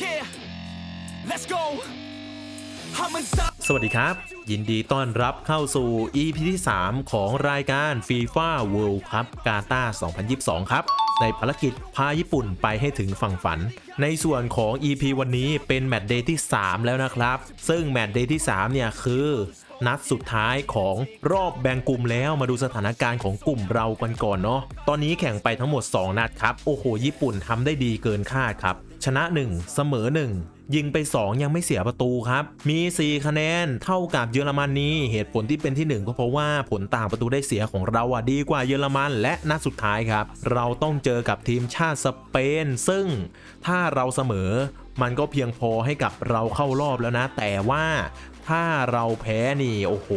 Yeah, let's go. สวัสดีครับ ยินดีต้อนรับเข้าสู่ EP ที่ 3 ของรายการ FIFA World Cup กาตา2022 ครับ ในภารกิจพาญี่ปุ่นไปให้ถึงฝั่งฝัน ในส่วนของ EP วันนี้เป็นแมตช์เดย์ที่ 3 แล้วนะครับ ซึ่งแมตช์เดย์ที่ 3 เนี่ยคือ นัดสุดท้ายของรอบแบ่งกลุ่มแล้วมาดูสถานการณ์ของกลุ่มเรากันก่อนเนาะตอนนี้แข่งไปทั้งหมด 2 นัดครับ โอ้โห ญี่ปุ่นทำได้ดีเกินคาดครับ ชนะ 1 เสมอ 1ยิงไป 2 ยังไม่เสียประตูครับ มี 4 คะแนนเท่ากับเยอรมนนีเหตุผลที่เป็นที่ 1 ก็เพราะว่าผลต่างประตูได้เสียของเราอะดีกว่าเยอรมัน และนัดสุดท้ายครับ เราต้องเจอกับทีมชาติสเปน ซึ่งถ้าเราเสมอมันก็เพียงพอให้กับเราเข้ารอบแล้วนะ แต่ว่า ถ้าเราแพ้นี่โอ้โห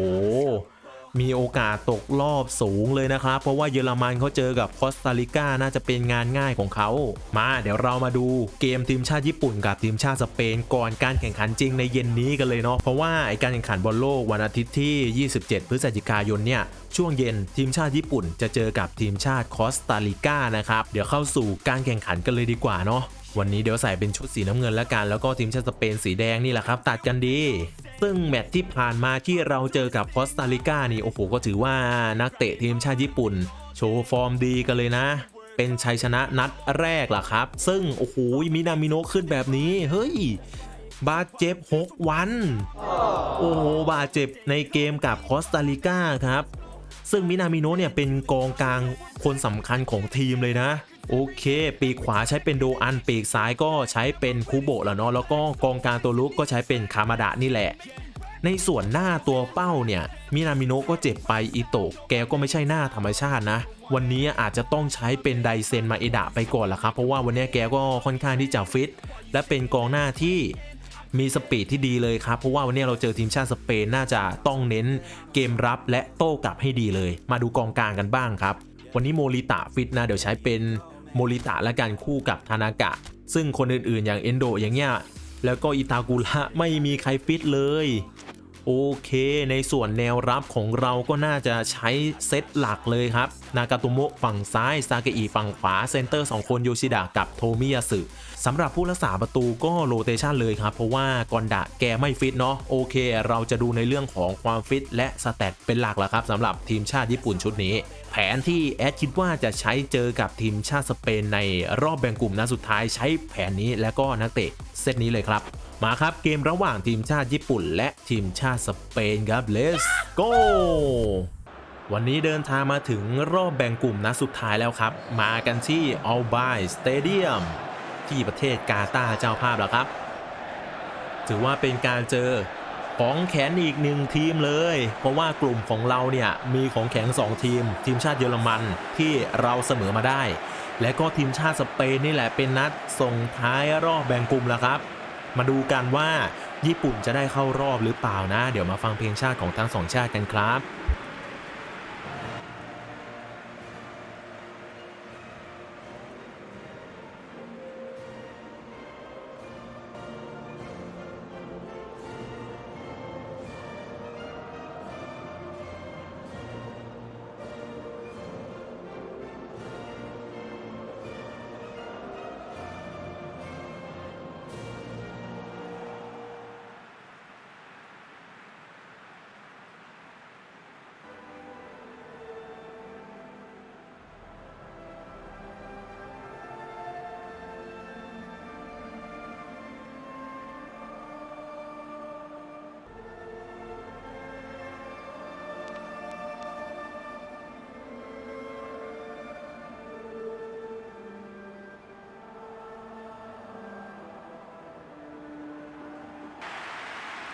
มีโอกาสตกรอบสูงเลยนะครับ เพราะว่าเยอรมันเขาเจอกับคอสตาริกาน่าจะเป็นงานง่ายของเขา มาเดี๋ยวเรามาดูเกมทีมชาติญี่ปุ่นกับทีมชาติสเปนก่อนการแข่งขันจริงในเย็นนี้กันเลยเนาะเพราะว่าไอการแข่งขันบอลโลกวันอาทิตย์ที่ 27 พฤศจิกายนเนี่ยช่วงเย็นทีมชาติญี่ปุ่นจะเจอกับทีมชาติคอสตาริกานะครับเดี๋ยวเข้าสู่การแข่งขันกันเลยดีกว่าเนาะวันนี้เดี๋ยวใส่เป็นชุดสีน้ำเงินแล้วกัน แล้วก็ทีมชาติสเปนสีแดงนี่แหละครับ ตัดกันดี ซึ่งแมตช์ที่ผ่านมาที่เราเจอกับคอสตาริกานี่โอ้โหก็ถือว่านักเตะทีมชาติญี่ปุ่น โชว์ฟอร์มดีกันเลยนะ เป็นชัยชนะนัดแรกล่ะครับ ซึ่งโอ้โหมินามิโนะขึ้นแบบนี้เฮ้ยบาดเจ็บ 6 วัน โอ้โห บาดเจ็บในเกมกับคอสตาริกาครับ ซึ่งมินามิโนะเนี่ยเป็นกองกลางคนสำคัญของทีมเลยนะ โอเค ปีกขวาใช้เป็นโดอัน ปีกซ้ายก็ใช้เป็นคูโบะแล้วเนาะ แล้วก็กองกลางตัวลุกก็ใช้เป็นคามาดะนี่แหละ ในส่วนหน้าตัวเป้าเนี่ย มินามิโนะก็เจ็บไป อิโตะแกก็ไม่ใช่หน้าธรรมชาตินะ วันนี้อาจจะต้องใช้เป็นไดเซนมาเอดะไปก่อนละครับ เพราะว่าวันนี้แกก็ค่อนข้างที่จะฟิต และเป็นกองหน้าที่มีสปีดที่ดีเลยครับ เพราะว่าวันนี้เราเจอทีมชาติสเปนน่าจะต้องเน้นเกมรับและโต้กลับให้ดีเลย มาดูกองกลางกันบ้างครับ วันนี้โมริตะฟิตนะ เดี๋ยวใช้เป็น โมริตะและกันคู่กับทานากะ ซึ่งคนอื่นๆ อย่างเอนโดอย่างเงี้ยแล้วก็อิตากุระไม่มีใครฟิตเลย โอเค ในส่วนแนวรับของเราก็น่าจะใช้เซตหลักเลยครับ นากาโตโมะฝั่งซ้าย ซาเกอิฝั่งขวา เซนเตอร์ 2 คนโยชิดะกับโทมิยาสึ สำหรับผู้รักษาประตูก็โรเตชันเลยครับ เพราะว่ากอนดะแกไม่ฟิตเนาะโอเค เราจะดูในเรื่องของความฟิตและสแตทเป็นหลักแล้วครับสำหรับทีมชาติญี่ปุ่นชุดนี้ แผนที่แอดคิดว่าจะใช้เจอกับทีมชาติสเปนในรอบแบ่งกลุ่มนัดสุดท้ายใช้แผนนี้และก็นักเตะเซตนี้เลยครับมาครับเกมระหว่างทีมชาติญี่ปุ่น และทีมชาติสเปนครับ let's go วันนี้เดินทางมาถึงรอบแบ่งกลุ่มนัดสุดท้ายแล้วครับ มากันที่อัลบายสเตเดียม ที่ประเทศกาตาร์เจ้าภาพแล้วครับ ถือว่าเป็นการเจอของแข็งอีกหนึ่งทีมเลย เพราะว่ากลุ่มของเราเนี่ยมีของแข็ง2 ทีม ทีมชาติเยอรมันที่เราเสมอมาได้ และก็ทีมชาติสเปนนี่แหละเป็นนัดส่งท้ายรอบแบ่งกลุ่มแล้วครับ มาดูกันว่าญี่ปุ่นจะได้เข้ารอบหรือเปล่านะ เดี๋ยวมาฟังเพลงชาติของทั้งสองชาติกันครับ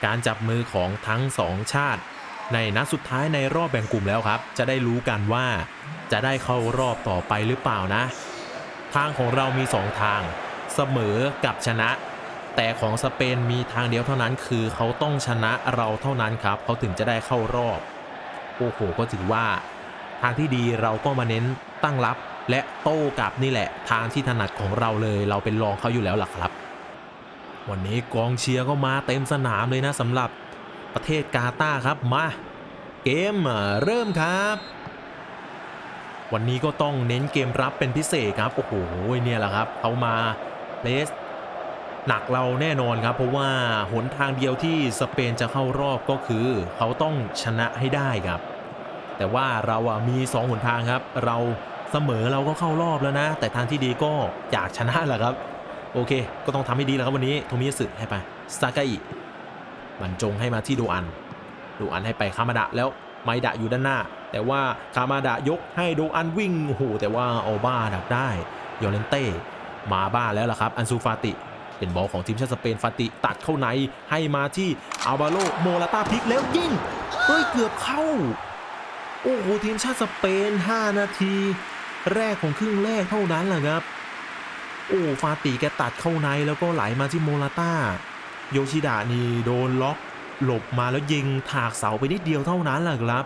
การจับมือของทั้งสองชาติ ในนัดสุดท้ายในรอบแบ่งกลุ่มแล้วครับ จะได้รู้กันว่าจะได้เข้ารอบต่อไปหรือเปล่านะ ทางของเรามี 2 ทาง เสมอกับชนะ แต่ของสเปนมีทางเดียวเท่านั้นคือเขาต้องชนะเราเท่านั้นครับ เขาถึงจะได้เข้ารอบ โอ้โหก็ถือว่า ทางที่ดีเราก็มาเน้นตั้งรับและโต้กลับนี่แหละ ทางที่ถนัดของเราเลย เราเป็นรองเขาอยู่แล้วล่ะครับ วันนี้กองเชียร์ก็มาเต็มสนามเลยนะสำหรับประเทศกาตาครับมา เกมเริ่มครับ วันนี้ก็ต้องเน้นเกมรับเป็นพิเศษครับ โอ้โหเนี่ยแหละครับเขามาเลสหนักเราแน่นอนครับ เพราะว่าหนทางเดียวที่สเปนจะเข้ารอบก็คือ เขาต้องชนะให้ได้ครับ แต่ว่าเราอะมี2หนทางครับ เราเสมอเราก็เข้ารอบแล้วนะ แต่ทางที่ดีก็อยากชนะแหละครับ โอเค ก็ต้องทำให้ดีแล้วครับวันนี้โทมิยาสึให้ไปซากาอิบรรจงให้มาที่โดอัน โดอันให้ไปคามาดะแล้วไมดะอยู่ด้านหน้า แต่ว่าคามาดะยกให้โดอันวิ่งโอ้โหแต่ว่าโอบ้าดักได้ยอเลนเต้มาบ้าแล้วล่ะครับอันซูฟาติเป็นบอลของทีมชาติสเปนฟาติตัดเข้าในให้มาที่อัลบาโลโมลาตาพลิกแล้วยิงเอ้ยเกือบเข้า โอ้โหทีมชาติสเปน 5 นาที แรกของครึ่งแรกเท่านั้นแหละครับ โอ้ฟาติแกตัดเข้าในแล้วก็ไหลมาที่โมลาต้า โยชิดะนี่โดนล็อกหลบมาแล้วยิงถากเสาไปนิดเดียวเท่านั้นแหละครับ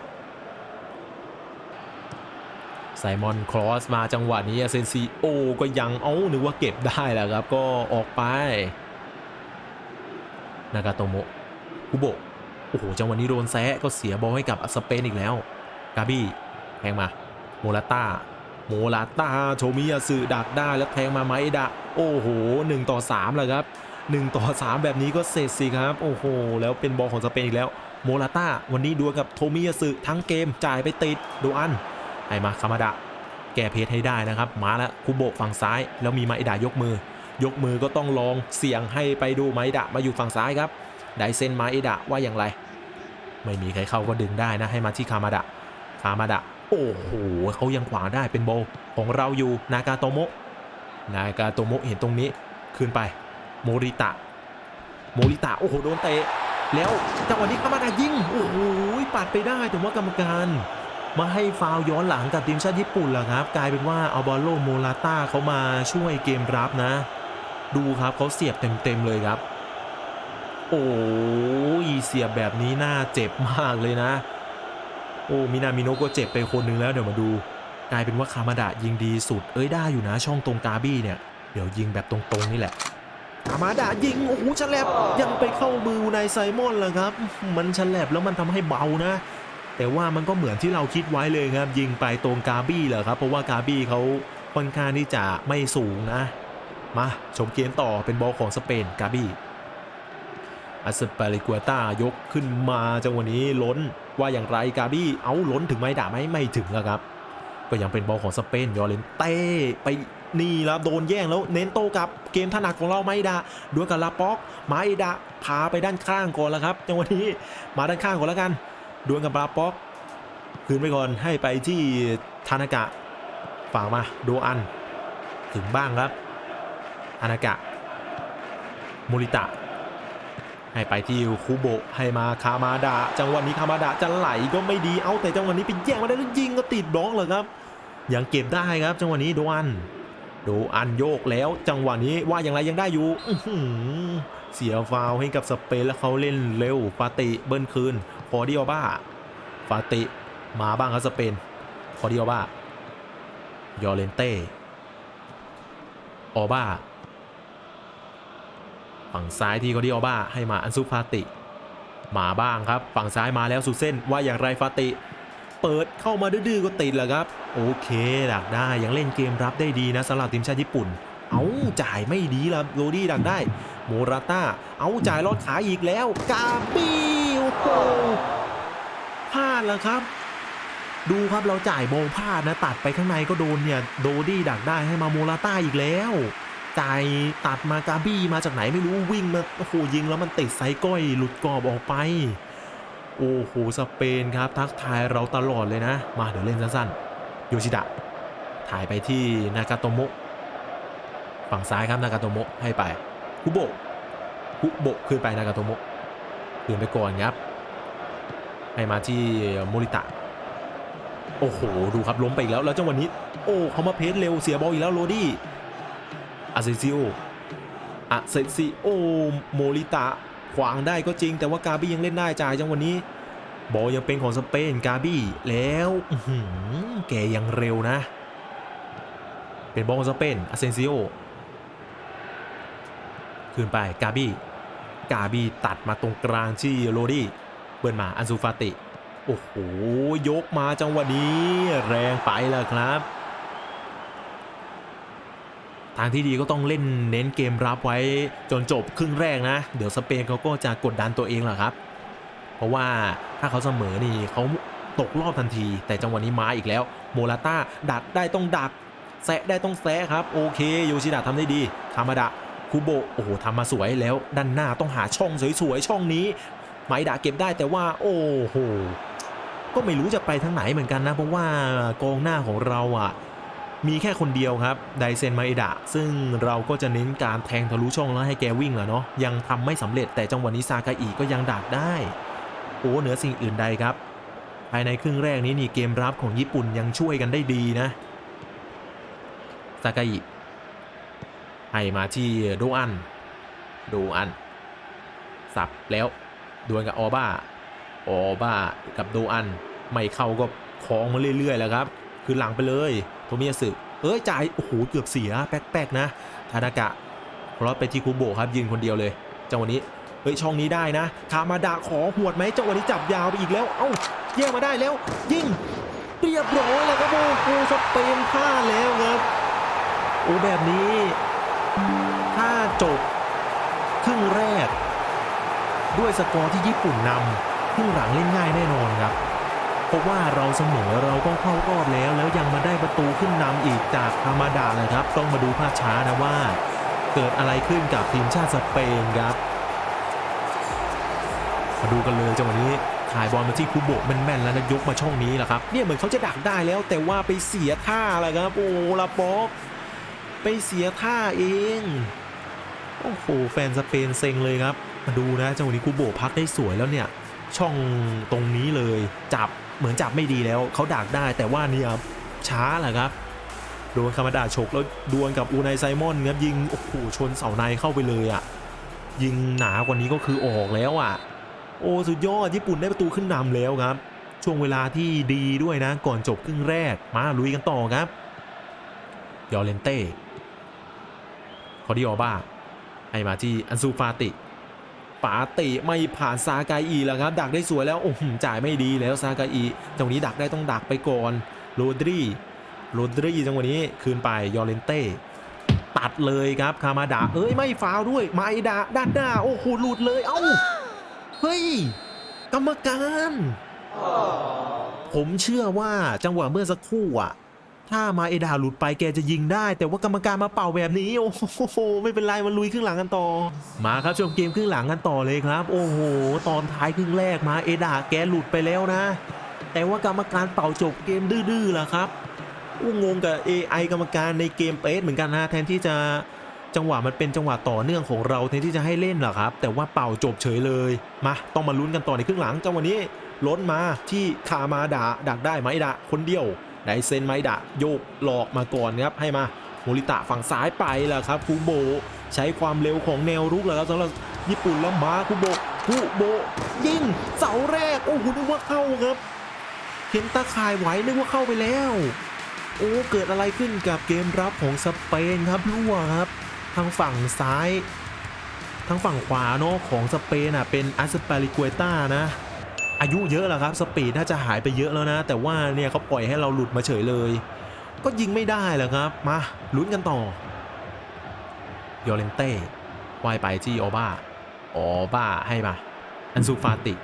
ไซมอนครอสมาจังหวะนี้เซนซีโอก็ยังเอ้านึกว่าเก็บได้แหละครับก็ออกไป นากาโตโมะคุโบะโอ้โหจังหวะนี้โดนแซะก็เสียบอลให้กับสเปนอีกแล้ว กาบี้แทงมา โมลาต้า โมลาต้าโชมิยาสึดักได้แล้วแทงมาไมดะ โอ้โห 1 ต่อ3เลยครับ1 ต่อ 3 แบบนี้ก็เสร็จสิครับ โอ้โห แล้วเป็นบอลของสเปนอีกแล้ว โมลาต้าวันนี้ดวลกับโทมิยาสึทั้งเกมจ่ายไปติดดูอันให้มาคามาดะ แก้เพจให้ได้นะครับ มาแล้วคุโบฝั่งซ้าย แล้วมีไมดะยกมือ ยกมือก็ต้องลองเสี่ยงให้ไปดูไมดะมาอยู่ฝั่งซ้ายครับไดเซนไมดะว่าอย่างไร ไม่มีใครเข้าก็ดึงได้นะให้มาที่คามาดะคามาดะ โอ้โหเขายังขวางได้เป็นโบของเราอยู่นากาโตโมะนากาโตโมะเห็นตรงนี้คืนไปโมริตะ โมริตะ โอ้โห โดนเตะ แล้วจังหวะนี้คามาดะยิง โอ้โหปัดไปได้แต่ว่ากรรมการมาให้ฟาวย้อนหลังกับทีมชาติญี่ปุ่นล่ะครับ กลายเป็นว่าอัลบาโลโมลาต้าเขามาช่วยเกมรับนะ ดูครับเขาเสียบเต็มๆเลยครับ โอ้ยเสียบแบบนี้น่าเจ็บมากเลยนะ โอ้มินามิโนะก็เจ็บไปคนหนึงแล้วเดี๋ยวมาดู กลายเป็นว่าคามาดะยิงดีสุดเอ้ยได้อยู่นะช่องตรงกาบี้เนี่ยเดี๋ยวยิงแบบตรงๆนี่แหละคามาดะยิงโอ้โหฉลับยังไปเข้ามือนายไซมอนเลยครับ มันฉลับแล้วมันทำให้เบานะ แต่ว่ามันก็เหมือนที่เราคิดไว้เลยครับ ยิงไปตรงกาบี้เหรอครับ เพราะว่ากาบี้เขาค่อนข้างที่จะไม่สูงนะ มาชมเกมต่อเป็นบอลของสเปนกาบี้ อาสเปริกัวต้ายกขึ้นมาจังหวะนี้ล้นว่าอย่างไรกาบี้เอาล้นถึงไหมด่าไหมไม่ถึงแล้วครับ ก็ยังเป็นบอลของสเปนยอร์เลนเต้ไปนี่แล้วโดนแย่งแล้วเน้นโตกลับเกมถนัดของเราไม่ดาด้วลกับลาป็อกไมดาพาไปด้านข้างก่อนแล้วครับจังหวะนี้มาด้านข้างก่อนแล้วกันดวลกับลาป็อกคืนไปก่อนให้ไปที่ทานากะฝากมาโดอัน ถึงบ้างครับทานากะมูริตะ ให้ไปที่คูโบให้มาคามาดะจังหวะนี้คามาดะจะไหลก็ไม่ดีเอาแต่จังหวะนี้ไปแย่งมาได้แล้วยิงก็ติดบล็อกเลยครับยังเก็บได้ครับจังหวะนี้โดอันโดอันโยกแล้วจังหวะนี้ว่าอย่างไรยังได้อยู่เสียฟาวให้กับสเปนแล้วเขาเล่นเร็วฟาติเบิ้ลคืนคอดิโอบ้าฟาติมาบ้างครับสเปนคอดิโอบ้ายอร์เลนเต้ออบ้า ฝั่งซ้ายที่คอดิโอบ้าให้มาอันซุฟาติ มาบ้างครับ ฝั่งซ้ายมาแล้วสุเส้นว่าอย่างไรฟาติ เปิดเข้ามาดื้อๆก็ติดแหละครับ โอเคดักได้ยังเล่นเกมรับได้ดีนะสำหรับทีมชาติญี่ปุ่น เอาจ่ายไม่ดีละโรดี้ดักได้โมราต้าเอาจ่ายลอดขาอีกแล้ว กาบิโอ้โหพลาดแล้วครับดูครับเราจ่ายโมงพลาดนะตัดไปข้างในก็โดนเนี่ย โดดี้ดักได้ให้มาโมราต้าอีกแล้ว จ่ายตัดมากาบี้มาจากไหนไม่รู้วิ่งมาโอ้โหยิงแล้วมันติดไซก้อยหลุดกรอบออกไป โอ้โหสเปนครับ ทักทายเราตลอดเลยนะ มาเดี๋ยวเล่นสั้นๆ โยชิดะ ถ่ายไปที่นากาโตโมะฝั่งซ้ายครับนากาโตโมะให้ไปคุโบะคุโบะขึ้นไปนากาโตโมะคืนไปก่อนครับให้มาที่โมริตะ โอ้โห ดูครับล้มไปอีกแล้ว แล้วจังหวะนี้ โอ้เขามาเพจเร็วเสียบอลอีกแล้วโรดี้ อาเซซิโออาเซซิโอโมริตะขวางได้ก็จริง แต่ว่ากาบี้ยังเล่นได้จ่ายจังวะนี้ บอลยังเป็นของสเปนกาบี้แล้วแกยังเร็วนะ เป็นบอลของสเปนอาเซนซิโอคืนไปกาบี้กาบี้ตัดมาตรงกลางที่โรดี้เบิร์นมาอันซูฟาติ โอ้โห ยกมาจังหวะนี้ แรงไปแล้วครับ ทางที่ดีก็ต้องเล่นเน้นเกมรับไว้จนจบครึ่งแรกนะ เดี๋ยวสเปนเขาก็จะกดดันตัวเองแหละครับ เพราะว่าถ้าเขาเสมอนี่เขาตกรอบทันที แต่จังหวะนี้มาอีกแล้ว โมราต้าดักได้ต้องดักแซะได้ต้องแซะครับ โอเคโยชิดะทำได้ดีคามาดะคุโบโอ้โหทำมาสวยแล้วด้านหน้าต้องหาช่องสวยๆช่องนี้ไมดะเก็บได้แต่ว่า โอ้โหก็ไม่รู้จะไปทางไหนเหมือนกันนะเพราะว่ากองหน้าของเราอะ มีแค่คนเดียวครับไดเซนมาเอดะซึ่งเราก็จะเน้นการแทงทะลุช่องแล้วให้แกวิ่งแหละเนาะยังทำไม่สำเร็จแต่จังหวะนี้ซากาอิก็ยังดักได้โอ้เหนือสิ่งอื่นใดครับ ภายในครึ่งแรกนี้นี่เกมรับของญี่ปุ่นยังช่วยกันได้ดีนะซากาอิให้มาที่โดอันโดอันสับแล้วดวลกับออบ้าออบ้ากับโดอันไม่เข้าก็คล้องมาเรื่อยๆแล้วครับ คือหลังไปเลยโทมิยาสึเอ้ยจ่ายโอ้โหเกือบเสียแป๊กๆนะทานากะเพราะไปที่คุโบะครับยืนคนเดียวเลยจังหวะนี้เฮ้ยช่องนี้ได้นะคามาดะขอหวดไหมจังหวะนี้จับยาวไปอีกแล้วเอ้าแย่งมาได้แล้ว ยิงเรียบร้อยแล้วครับโอ้โหสเปนพลาดแล้วครับโอ้แบบนี้ถ้าจบครึ่งแรก ด้วยสกอร์ที่ญี่ปุ่นนำครึ่งหลังเล่นง่ายแน่นอนครับ ราะว่าเราเสมอเราก็เข้ารอบแล้ว แล้วยังมาได้ประตูขึ้นนำอีกจากธรรมดาเลยครับ ต้องมาดูภาพช้านะว่า เกิดอะไรขึ้นกับทีมชาติสเปนครับ มาดูกันเลยจังหวะนี้ถ่ายบอลมาที่คูโบะแม่นๆแล้วนะยกมาช่องนี้แหละครับเนี่ยเหมือนเขาจะดักได้แล้ว แต่ว่าไปเสียท่าอะไรครับโอ้ลาป็อกไปเสียท่าเองโอ้โหแฟนสเปนเซ็งเลยครับ มาดูนะจังหวะนี้คูโบะพักได้สวยแล้วเนี่ย ช่องตรงนี้เลยจับ เหมือนจับไม่ดีแล้วเขาดักได้แต่ว่านี่ยช้าแหละครับ โดนคามาดาฉกแล้วดวลกับอูไนไซมอนครับยิงโอ้โหชนเสาในเข้าไปเลยอะ่ะ ยิงหนากว่านี้ก็คือออกแล้วอะ่ะ โอ้สุดยอดญี่ปุ่นได้ประตูขึ้นนำแล้วครับ ช่วงเวลาที่ดีด้วยนะ ก่อนจบครึ่งแรกมาลุยกันต่อครับยอเลนเต้คอดิออบ้าให้มาที่อันซูฟาติ ปาติไม่ผ่านซากาอีแล้วครับ ดักได้สวยแล้วโอ้โหจ่ายไม่ดีแล้วซากาอีจังหวะนี้ดักได้ต้องดักไปก่อนโรดรีโรดรีจังหวะนี้คืนไปยอร์เลนเต้ตัดเลยครับคามาดาเอ้ยไม่ฟาวด้วยมาไอดาด้านหน้าโอ้โหหลุดเลยเอ้าเฮ้ยกรรมการ ผมเชื่อว่าจังหวะเมื่อสักครู่อะ ถ้ามาเอดาหลุดไปแกจะยิงได้ แต่ว่ากรรมการมาเป่าแบบนี้ โอ้โหไม่เป็นไรมาลุยครึ่งหลังกันต่อ มาครับชมเกมครึ่งหลังกันต่อเลยครับ โอ้โห ตอนท้ายครึ่งแรกมาเอดาแกหลุดไปแล้วนะ แต่ว่ากรรมการเป่าจบเกมดื้อๆล่ะครับโอ้งงกับ AI กรรมการในเกมเปสเหมือนกันนะแทนที่จะจังหวะมันเป็นจังหวะต่อเนื่องของเราแทนที่จะให้เล่นเหรอครับ แต่ว่าเป่าจบเฉยเลยมาต้องมาลุ้นกันต่อในครึ่งหลังจังหวะนี้ล้นมาที่คามาดาดักได้ไหมดะคนเดียว ไดเซนไมดะโยกหลอกมาก่อนครับให้มาโมริตะฝั่งซ้ายไปแล้วครับคูโบใช้ความเร็วของแนวรุกแล้วครับสำหรับญี่ปุ่นแล้วมาคูโบคูโบยิงเสาแรกโอ้โหนึกว่าเข้าครับเห็นตาข่ายไหวนึกว่าเข้าไปแล้ว โอ้เกิดอะไรขึ้นกับเกมรับของสเปนครับรั่วครับ ทางฝั่งซ้าย ทางฝั่งขวาเนาะของสเปนอะเป็นอาสปาริก u ต้านะ อายุเยอะแล้วครับสปีดน่าจะหายไปเยอะแล้วนะ แต่ว่าเนี่ยเขาปล่อยให้เราหลุดมาเฉยเลย ก็ยิงไม่ได้แหละครับ มาลุ้นกันต่อยอร์เลนเต้วายไปที่ออบ้าออบ้าให้มา อันซูฟาติ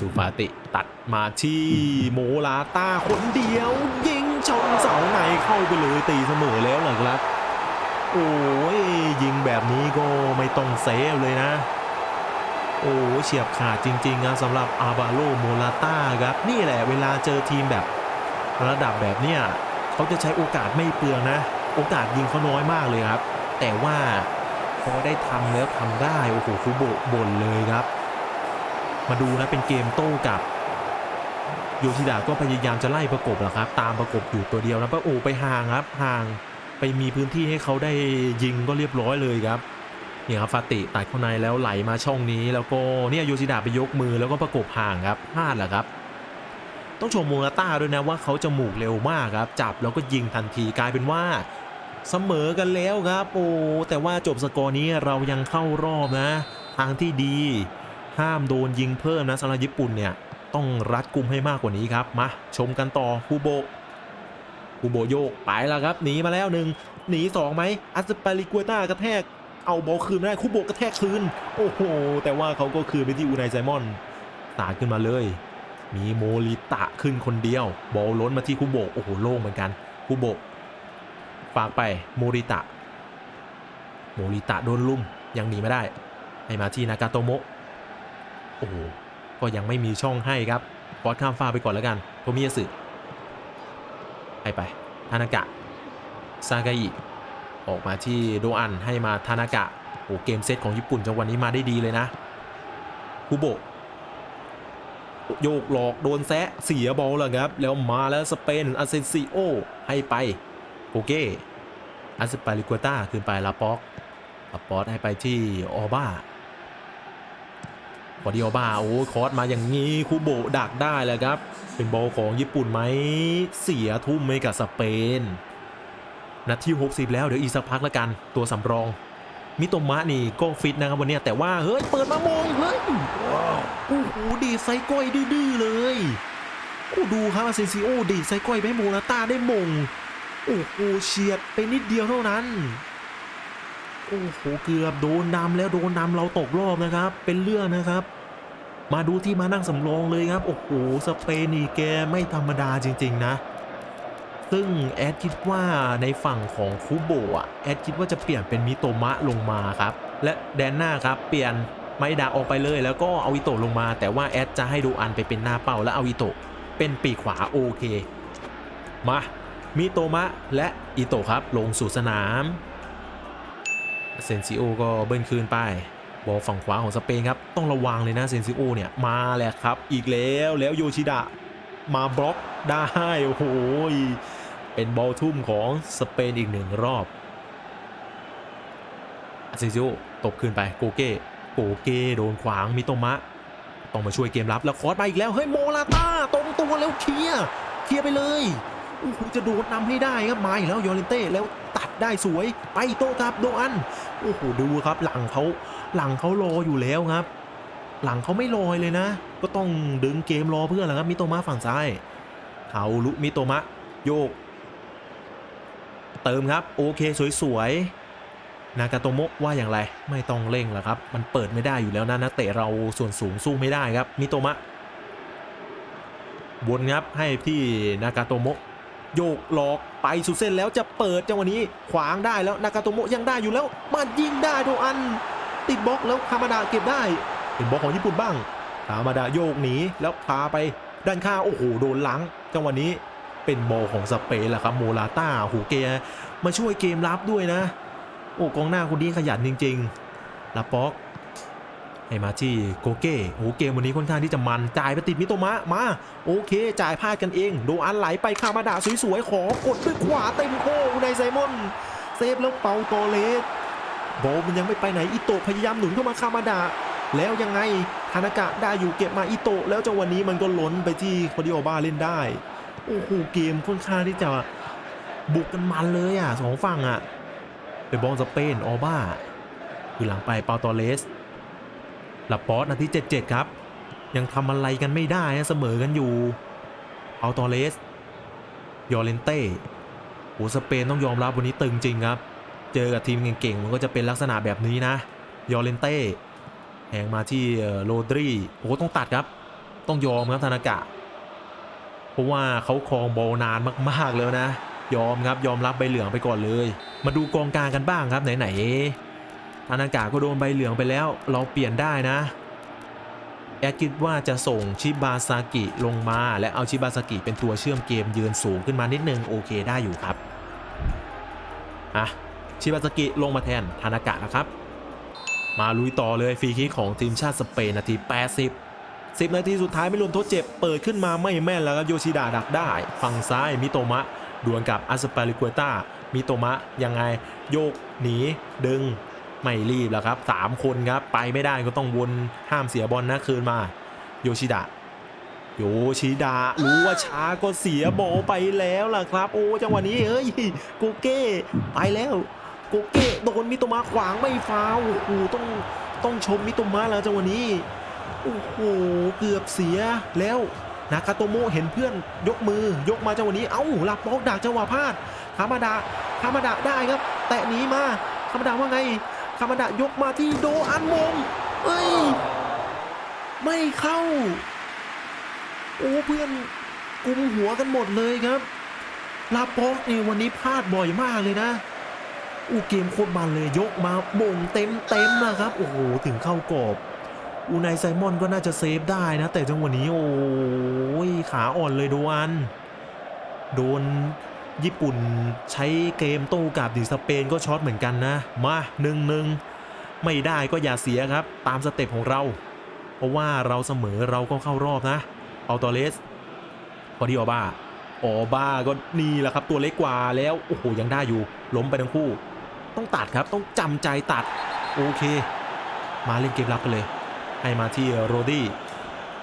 ซูฟาติตัดมาที่โมลาตาคนเดียว ยิงชนเสาในเข้าไปเลยตีเสมอแล้วเหรอครับ โอ้ยยิงแบบนี้ก็ไม่ต้องเซฟเลยนะ โอ้เฉียบขาดจริงๆนะสำหรับอาบาโลโมลาต้าครับนี่แหละเวลาเจอทีมแบบระดับแบบเนี้ยเขาจะใช้โอกาสไม่เปลืองนะ โอกาสยิงเขาน้อยมากเลยครับ แต่ว่าพอได้ทำแล้วทำได้โอ้โหคูโบบ่นเลยครับ มาดูนะเป็นเกมโต้กลับโยชิดะก็พยายามจะไล่ประกบแหละครับ ตามประกบอยู่ตัวเดียวนะปะโอ้ไปห่างครับห่างไปมีพื้นที่ให้เขาได้ยิงก็เรียบร้อยเลยครับ นี่ยครับฟาติตัดเข้าในแล้วไหลมาช่องนี้ แล้วก็เนี่ยโยชิดะไปยกมือแล้วก็ประกบห่างครับพลาดแหละครับ ต้องชมโมราต้าด้วยนะว่าเขาจมูกเร็วมากครับ จับแล้วก็ยิงทันทีกลายเป็นว่าเสมอกันแล้วครับโอ้แต่ว่าจบสกอร์นี้เรายังเข้ารอบนะ ทางที่ดีห้ามโดนยิงเพิ่มนะสำหรับญี่ปุ่นเนี่ยต้องรัดกุมให้มากกว่านี้ครับมาชมกันต่อคูโบคูโบโยกไปแล้วครับหนีมาแล้วหนึ่งหนีสองไหมอัสปาริกัวต้ากระแทก เอาบอลคืนไม่ได้คูโบกระแทกคืน โอ้โห แต่ว่าเขาก็คืนไปที่อูไนไซมอนสาดขึ้นมาเลย มีโมริตะขึ้นคนเดียว บอลล้นมาที่คูโบโอ้โห โล่งเหมือนกันคูโบฝากไปโมริตะ โมริตะโดนลุ่มยังหนีไม่ได้ให้มาที่นากาโตโมะ โอ้โห ก็ยังไม่มีช่องให้ครับฟอสข้ามฟ้าไปก่อนแล้วกัน โทมิยาสึให้ไป ทานากะ ซากาอิ ออกมาที่โดอันให้มาทานากะโอ้เกมเซตของญี่ปุ่นจังหวะนี้มาได้ดีเลยนะคุโบโยกหลอกโดนแซะเสียบอลแล้วครับ แล้วมาแล้วสเปนอาเซนซิโอให้ไปโกเก้อัสปาลิกัวต้าคืนไปลาป็อกลาป็อกให้ไปที่ออบ้าพอดีออบ้าโอ้คอสมาอย่างนี้คุโบดักได้แล้วครับ เป็นบอลของญี่ปุ่นไหมเสียทุ่มให้กับสเปน นาที60 แล้วเดี๋ยวอีกสักพักละกันตัวสำรอง มิโตมะนี่ก็ฟิตนะครับวันนี้แต่ว่าเฮ้ยเปิดมามองเฮ้ยโอ้โหดีไซก้อยดื้อเลยโอ้ดูครับอาเซนซิโอดีไซก้อยไปให้โมนาต้าได้มงโอ้โหเฉียดไปนิดเดียวเท่านั้นโอ้โหเกือบโดนนำแล้วโดนนำเราตกรอบนะครับ เป็นเรื่องนะครับ มาดูที่มานั่งสำรองเลยครับ โอ้โหสเปนนี่แกไม่ธรรมดาจริง ๆ นะ ซึ่งแอดคิดว่าในฝั่งของคูโบะแอดคิดว่าจะเปลี่ยนเป็นมิโตมะลงมาครับ และแดนหน้าครับเปลี่ยนไมดาออกไปเลย แล้วก็เอาอิโตะลงมา แต่ว่าแอดจะให้ดูอันไปเป็นหน้าเป้าแล้วเอาอิโตะเป็นปีกขวาโอเค มามิโตมะและอิโตะครับลงสู่สนามเซนซิโอก็เบิ้ลคืนไปบอลฝั่งขวาของสเปนครับต้องระวังเลยนะเซนซิโอเนี่ยมาแล้วครับ อีกแล้วแล้วโยชิดะมาบล็อกได้โอ้โห เป็นบอลทุ่มของสเปนอีกหนึ่งรอบอาซนซิโอตบคืนไปโกเก้โกเก้โดนขวางมิโตมะ ต้องมาช่วยเกมรับแล้วคอร์สมาอีกแล้วเฮ้ยโมลาตาตรงตัวแล้วเคลียร์เคลียร์ไปเลยโอ้โหจะโดดนำให้ได้ครับมาอีกแล้วยอรินเต้แล้วตัดได้สวยไปโตครับโดอันโอ้โหดูครับหลังเขาหลังเขารออยู่แล้วครับ หลังเขาไม่ลอยเลยนะ ก็ต้องดึงเกมรอเพื่อนแหละครับมิโตมะฝั่งซ้ายเขาลุมิโตมะ โยก เติมครับ โอเคสวยๆ นากาโตโมะว่าอย่างไรไม่ต้องเร่งแล้วครับ มันเปิดไม่ได้อยู่แล้วนะนักเตะเราส่วนสูงสู้ไม่ได้ครับ มิโตมะบนครับให้ที่นากาโตโมะโยกหลอกไปสุดเส้นแล้วจะเปิดจังหวะนี้ขวางได้แล้วนากาโตโมะยังได้อยู่แล้วมายิงได้โดอัน ติดบล็อกแล้วคามาดาเก็บได้เป็นบล็อกของญี่ปุ่นบ้างคามาดาโยกหนีแล้วพาไปด้านข้างโอ้โหโดนหลังจังหวะนี้ เป็นบอลของสเปนแหละครับโมลาต้าหูเกมาช่วยเกมรับด้วยนะ โอ้กองหน้าคนนี้ขยันจริงๆลาป็อกให้มาที่โกเก้โอ้เกมวันนี้ค่อนข้างที่จะมันจ่ายไปติดมิโตมะมา โอเค จ่ายพลาดกันเอง โดอันไหลไปคามาดาสวยๆ ขอกดด้วยขวาเต็มโค้งในไซมอนเซฟแล้วเป่าโตเลสบอลมันยังไม่ไปไหนอิโตพยายามหนุนเข้ามาคามาดาแล้วยังไงทานากะได้อยู่เก็บมาอิโตแล้วจังหวะนี้มันก็ล้นไปที่คอดิโอบาเล่นได้ โอ้โหเกมค่อนข้างที่จะบุกกันมันเลยอะสองฝั่งอะเป็นบอลสเปนออบ้าคือหลังไปเปาตอเลสลาปอสนาที77 ครับ ยังทำอะไรกันไม่ได้เสมอกันอยู่เปาตอเลสยอร์เลนเต้โหสเปนต้องยอมรับวันนี้ตึงจริงครับ เจอกับทีมเก่งๆมันก็จะเป็นลักษณะแบบนี้นะ ยอร์เลนเต้แหงมาที่โรดรีโอ้ต้องตัดครับ ต้องยอมครับธนากะ ราะว่าเขาครองบอลนานมากๆแล้วนะ ยอมครับยอมรับใบเหลืองไปก่อนเลย มาดูกองกลางกันบ้างครับไหนๆธนากะก็โดนใบเหลืองไปแล้ว เราเปลี่ยนได้นะ แอดคิดว่าจะส่งชิบาซากิลงมาและเอาชิบาซากิเป็นตัวเชื่อมเกมยืนสูงขึ้นมานิดนึงโอเคได้อยู่ครับอะชิบาซากิลงมาแทนธนากะนะครับ มาลุยต่อเลยฟรีคิกของทีมชาติสเปนนาที 80 10 นาทีสุดท้ายไม่รวมทดเจ็บ เปิดขึ้นมาไม่แม่นแล้วครับโยชิดะดักได้ ฝั่งซ้ายมิโตมะดวลกับอาสปาริกัวต้ามิโตมะยังไงโยกหนีดึงไม่รีบแล้วครับ 3 คนครับ ไปไม่ได้ก็ต้องวนห้ามเสียบอลนะคืนมา โยชิดะ โยชิดะรู้ว่าช้าก็เสียบอลไปแล้วล่ะครับ โอ้จังหวะนี้เฮ้ยโกเก้ไปแล้วโกเก้โดนมิโตมะขวางไม่ฟาวโอ้โหต้องต้องชมมิโตมะแล้วจังหวะนี้ โอ้โหเกือบเสียแล้วนากาโตโมะเห็นเพื่อนยกมือยกมาจังหวะนี้เอ้าลาปอกดักจังหวะพลาดคามาดะคามาดะได้ครับ แตะหนีมาคามาดะว่าไงคามาดะยกมาที่โดอันมงเอ้ยไม่เข้า โอ้เพื่อนกุมหัวกันหมดเลยครับลาปอกเนี่ยวันนี้พลาดบ่อยมากเลยนะอู้เกมโคตรมันเลยยกมาโมงเต็มเต็มนะครับ โอ้โห ถึงเข้ากรอบ อูไนไซมอนก็น่าจะเซฟได้นะ แต่จังหวะนี้โอ้ยขาอ่อนเลยโดนโดนญี่ปุ่นใช้เกมโต้กลับดิสเปนก็ช็อตเหมือนกันนะ มาหนึ่งหนึ่งไม่ได้ก็อย่าเสียครับ ตามสเต็ปของเรา เพราะว่าเราเสมอเราก็เข้ารอบนะเอาตอเลสพอดีออบ้าออบ้าก็นี่แหละครับตัวเล็กกว่าแล้วโอ้โหยังได้อยู่ ล้มไปทั้งคู่ ต้องตัดครับต้องจำใจตัด โอเค มาเล่นเกมรับกันเลย ให้มาที่โรดี้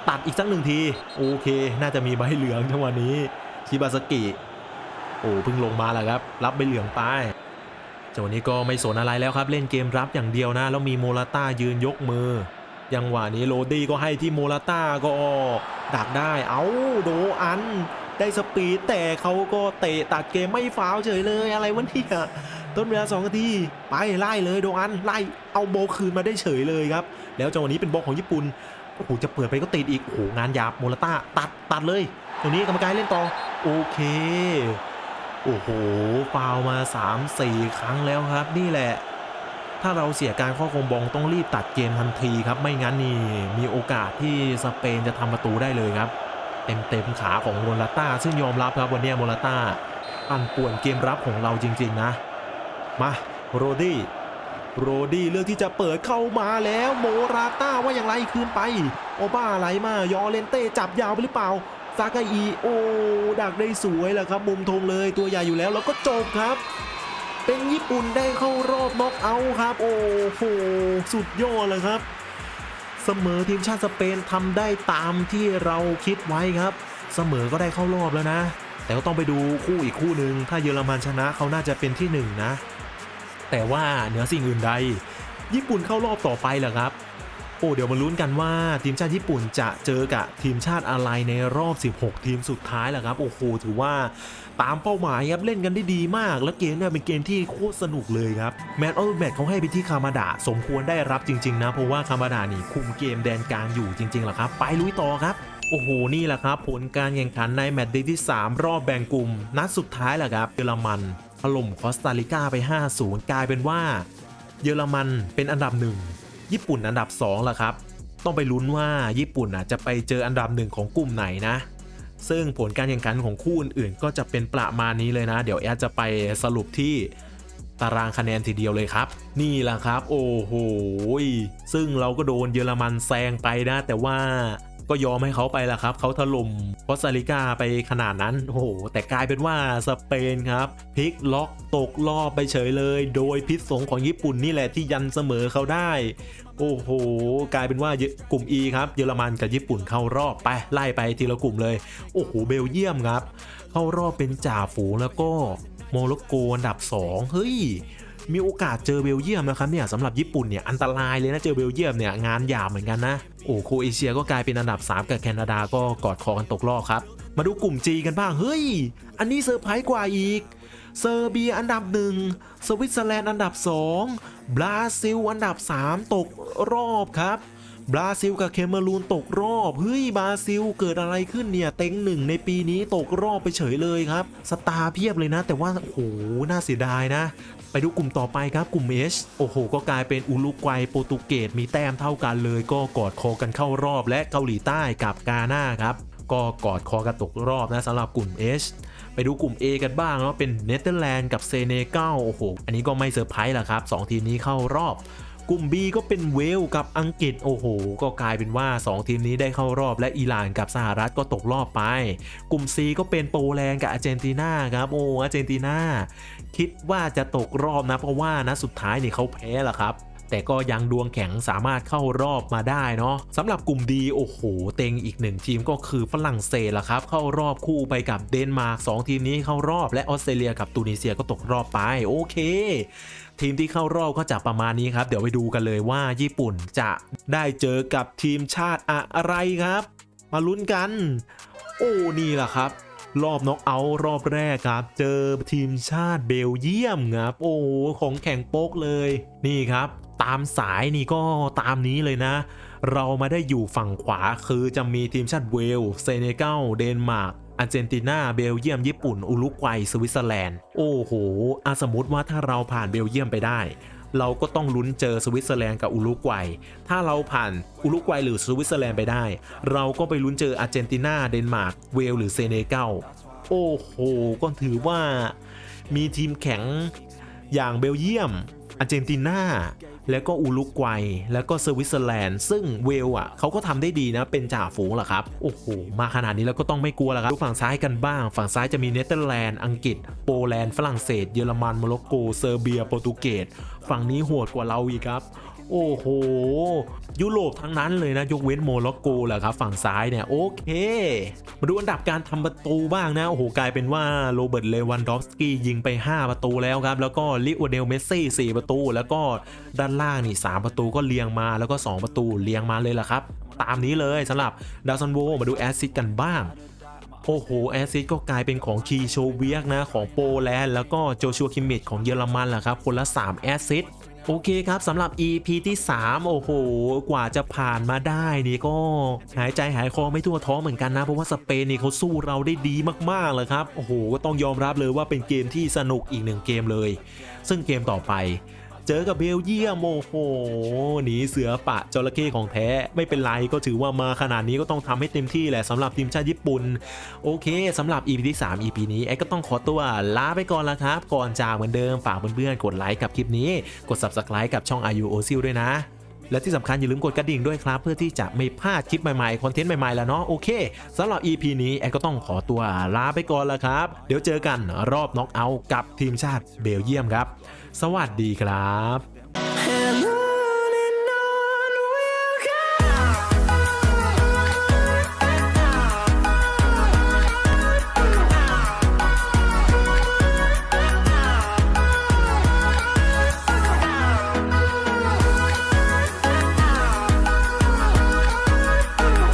ตัดอีกสักหนึ่งที โอเค น่าจะมีใบเหลืองจังหวะนี้ชิบาสกิโอ้เพิ่งลงมาแหละครับ รับใบเหลืองไปจังหวะนี้ก็ไม่สนอะไรแล้วครับ เล่นเกมรับอย่างเดียวนะ แล้วมีโมราต้ายืนยกมือยังหวะนี้โรดี้ก็ให้ที่โมราต้าก็ดักได้ เอาโดอันได้สปีดแต่เขาก็เตะตัดเกมไม่ฟาวเฉยเลยอะไรวะเนี่ย ต้นเวลาสองนาทีไปไล่เลยโดอันไล่เอาโบคืนมาได้เฉยเลยครับ แล้วจังหวะนี้เป็นโบของญี่ปุ่นโอ้โหจะเปิดไปก็ติดอีกโอ้โหงานหยาบโมราต้าตัดตัดเลยตรงนี้กรรมการเล่นต่อโอเคโอ้โหฟาวมา 3-4 ครั้งแล้วครับนี่แหละ ถ้าเราเสียการครอบคงบอลต้องรีบตัดเกมทันทีครับ ไม่งั้นนี่มีโอกาสที่สเปนจะทำประตูได้เลยครับ เต็มเต็มๆขาของโมราต้าซึ่งยอมรับครับวันนี้โมราต้าปั่นป่วนเกมรับของเราจริง ๆ นะ มาโรดี้โรดี้เลือกที่จะเปิดเข้ามาแล้วโมราต้าว่าอย่างไรคืนไป โอบ้าไหลมายอเลนเต้จับยาวไปหรือเปล่าซากาอีโอดักได้สวยแหละครับ มุมธงเลยตัวใหญ่อยู่แล้วแล้วก็จบครับ เป็นญี่ปุ่นได้เข้ารอบน็อกเอาท์ครับ โอ้โหสุดยอดเลยครับ เสมอทีมชาติสเปนทำได้ตามที่เราคิดไว้ครับ เสมอก็ได้เข้ารอบแล้วนะ แต่ก็ต้องไปดูคู่อีกคู่หนึ่งถ้าเยอรมันชนะเขาน่าจะเป็นที่หนึ่งนะ แต่ว่าเหนือสิ่งอื่นใด ญี่ปุ่นเข้ารอบต่อไปเหรอครับ โอ้เดี๋ยวมาลุ้นกันว่าทีมชาติญี่ปุ่นจะเจอกับทีมชาติอะไรในรอบ 16 ทีมสุดท้ายแหละครับโอ้โหถือว่าตามเป้าหมายครับเล่นกันได้ดีมาก และเกมเนี่ยเป็นเกมที่โคตรสนุกเลยครับแมตช์ออฟแมตช์เขาให้ไปที่คามาดะสมควรได้รับจริง ๆ นะ เพราะว่าคามาดะนี่คุมเกมแดนกลางอยู่จริงๆแหละครับ ไปลุยต่อครับโอ้โห นี่แหละครับ ผลการแข่งขันในแมตช์เดย์ที่ 3 รอบแบ่งกลุ่ม นัดสุดท้ายแหละครับเยอรมัน ล่มคอสตาริกาไป 5-0 กลายเป็นว่า เยอรมันเป็นอันดับหนึ่งญี่ปุ่นอันดับ2ล่ะครับ ต้องไปลุ้นว่าญี่ปุ่นอะจะไปเจออันดับหนึ่งของกลุ่มไหนนะ ซึ่งผลการแข่งขันของคู่อื่นๆ ก็จะเป็นประมาณนี้เลยนะ เดี๋ยวแอดจะไปสรุปที่ตารางคะแนนทีเดียวเลยครับ นี่แหละครับ โอ้โหซึ่งเราก็โดนเยอรมันแซงไปนะ แต่ว่า ก็ยอมให้เขาไปละครับ เขาถล่มคอสตาริกาไปขนาดนั้น โอ้โห แต่กลายเป็นว่าสเปนครับพลิกล็อกตกรอบไปเฉยเลย โดยพิษสงของญี่ปุ่นนี่แหละที่ยันเสมอเขาได้ โอ้โห กลายเป็นว่ากลุ่ม E ครับ เยอรมันกับญี่ปุ่นเข้ารอบไปไล่ไปทีละกลุ่มเลย โอ้โห เบลเยียมครับ เข้ารอบเป็นจ่าฝูงแล้วก็โมร็อกโกอันดับ 2 เฮ้ยมีโอกาสเจอเบลเยียมนะครับเนี่ยสำหรับญี่ปุ่นเนี่ยอันตรายเลยนะเจอเบลเยียมเนี่ยงานหยาบเหมือนกันนะ โอ้โครเอเชียก็กลายเป็นอันดับ 3 กับแคนาดาก็กอดคอกันตกรอบครับ มาดูกลุ่ม G กันบ้าง เฮ้ย อันนี้เซอร์ไพรส์กว่าอีก เซอร์เบียอันดับหนึ่งสวิตเซอร์แลนด์อันดับ 2 บราซิลอันดับ 3 ตกรอบครับ บราซิลกับเคเมรูนตกรอบเฮ้ยบราซิลเกิดอะไรขึ้นเนี่ยเต็งหนึ่งในปีนี้ตกรอบไปเฉยเลยครับสตาร์เพียบเลยนะ แต่ว่าโอ้โหน่าเสียดายนะ ไปดูกลุ่มต่อไปครับกลุ่ม H โอ้โห ก็กลายเป็นอุรุกวัยโปรตุเกสมีแต้มเท่ากันเลย ก็กอดคอกันเข้ารอบ และเกาหลีใต้กับกาหน้าครับก็กอดคอกันตกรอบนะสำหรับกลุ่ม H ไปดูกลุ่ม A กันบ้างเนาะเป็นเนเธอร์แลนด์กับเซเนกัลโอ้โห อันนี้ก็ไม่เซอร์ไพรส์ละครับ 2 ทีมนี้เข้ารอบ กลุ่ม B ก็เป็นเวลกับอังกฤษโอ้โห ก็กลายเป็นว่า 2 ทีมนี้ได้เข้ารอบและอิหร่านกับสหรัฐก็ตกรอบไป กลุ่ม C ก็เป็นโปแลนด์กับอาร์เจนตินาครับโอ้อาร์เจนตินาคิดว่าจะตกรอบนะเพราะว่านะสุดท้ายนี่เขาแพ้ละครับแต่ก็ยังดวงแข็งสามารถเข้ารอบมาได้เนาะสำหรับกลุ่มดีโอ้โห เต็งอีกหนึ่งทีมก็คือฝรั่งเศสละครับ เข้ารอบคู่ไปกับเดนมาร์ก2ทีมนี้เข้ารอบและออสเตรเลียกับตูนิเซียก็ตกรอบไปโอเค ทีมที่เข้ารอบก็จะประมาณนี้ครับ เดี๋ยวไปดูกันเลยว่าญี่ปุ่นจะได้เจอกับทีมชาติอะไรครับ มาลุ้นกัน โอ้นี่แหละครับ รอบน็อกเอาท์รอบแรกครับ เจอทีมชาติเบลเยียมครับ โอ้ของแข่งโป๊กเลย นี่ครับตามสายนี่ก็ตามนี้เลยนะ เรามาได้อยู่ฝั่งขวาคือจะมีทีมชาติเวลเซเนกัลเดนมาร์ก อาร์เจนตินาเบลเยียมญี่ปุ่น อุรุกวัยสวิตเซอร์แลนด์โอ้โหอาสมมติว่าถ้าเราผ่านเบลเยียมไปได้ เราก็ต้องลุ้นเจอสวิตเซอร์แลนด์กับอุรุกวัย ถ้าเราผ่านอุรุกวัยหรือสวิตเซอร์แลนด์ไปได้ เราก็ไปลุ้นเจออาร์เจนตินาเดนมาร์กเวลหรือเซเนกัลโอ้โหก็ถือว่ามีทีมแข็งอย่างเบลเยียมอาร์เจนตินา แล้วก็อุรุกวัย แล้วก็สวิตเซอร์แลนด์ ซึ่งเวลอะเขาก็ทำได้ดีนะ เป็นจ่าฝูงแหละครับ โอ้โห มาขนาดนี้แล้วก็ต้องไม่กลัวแล้วครับดูฝั่งซ้ายกันบ้าง ฝั่งซ้ายจะมีเนเธอร์แลนด์ อังกฤษ โปแลนด์ ฝรั่งเศส เยอรมัน โมร็อกโก เซอร์เบีย โปรตุเกส ฝั่งนี้โหดกว่าเราอีกครับ โอ้โห ยุโรปทั้งนั้นเลยนะ ยกเว้นโมร็อกโกแหละครับ ฝั่งซ้ายเนี่ย โอเค มาดูอันดับการทำประตูบ้างนะ โอ้โห กลายเป็นว่าโรเบิร์ตเลวันดอฟสกี้ยิงไป 5 ประตูแล้วครับ แล้วก็ลิโอเดลเมสซี่4ประตู แล้วก็ด้านล่างนี่ 3 ประตูก็เรียงมาแล้วก็ 2 ประตูเรียงมาเลยล่ะครับ ตามนี้เลยสำหรับดาวซันโวมาดูแอสซิสต์กันบ้างโอ้โห แอสซิตก็กลายเป็นของคีโชเวียกนะ ของโปแลนด์แล้วก็โจชัวคิมมิชของเยอรมันแหละครับ คนละ 3 แอสซิต โอเคครับสำหรับ EP ที่ 3 โอ้โห กว่าจะผ่านมาได้นี่ก็หายใจหายคอไม่ทั่วท้องเหมือนกันนะ เพราะว่าสเปนนี่เขาสู้เราได้ดีมากๆเลยครับ โอ้โห ก็ต้องยอมรับเลยว่าเป็นเกมที่สนุกอีกหนึ่งเกมเลย ซึ่งเกมต่อไป เจอกับเบลเยียมโอ้โหหนีเสือปะจระเข้ของแท้ไม่เป็นไรก็ถือว่ามาขนาดนี้ก็ต้องทำให้เต็มที่แหละสำหรับทีมชาติญี่ปุ่น โอเคสำหรับ EP ที่ 3 EP นี้ไอ้ก็ต้องขอตัวลาไปก่อนละครับ ก่อนจากเหมือนเดิมฝากเพื่อนๆกดไลค์กับคลิปนี้ กด Subscribe กับช่อง IU o s i l ด้วยนะ และที่สำคัญอย่าลืมกดกระดิ่งด้วยครับ เพื่อที่จะไม่พลาดคลิปใหม่ๆ คอนเทนต์ใหม่ๆ แล้วเนาะโอเคสำหรับ EP นี้แอดก็ต้องขอตัวลาไปก่อนละครับ เดี๋ยวเจอกันรอบน็อกเอาท์กับทีมชาติเบลเยียมครับ สวัสดีครับ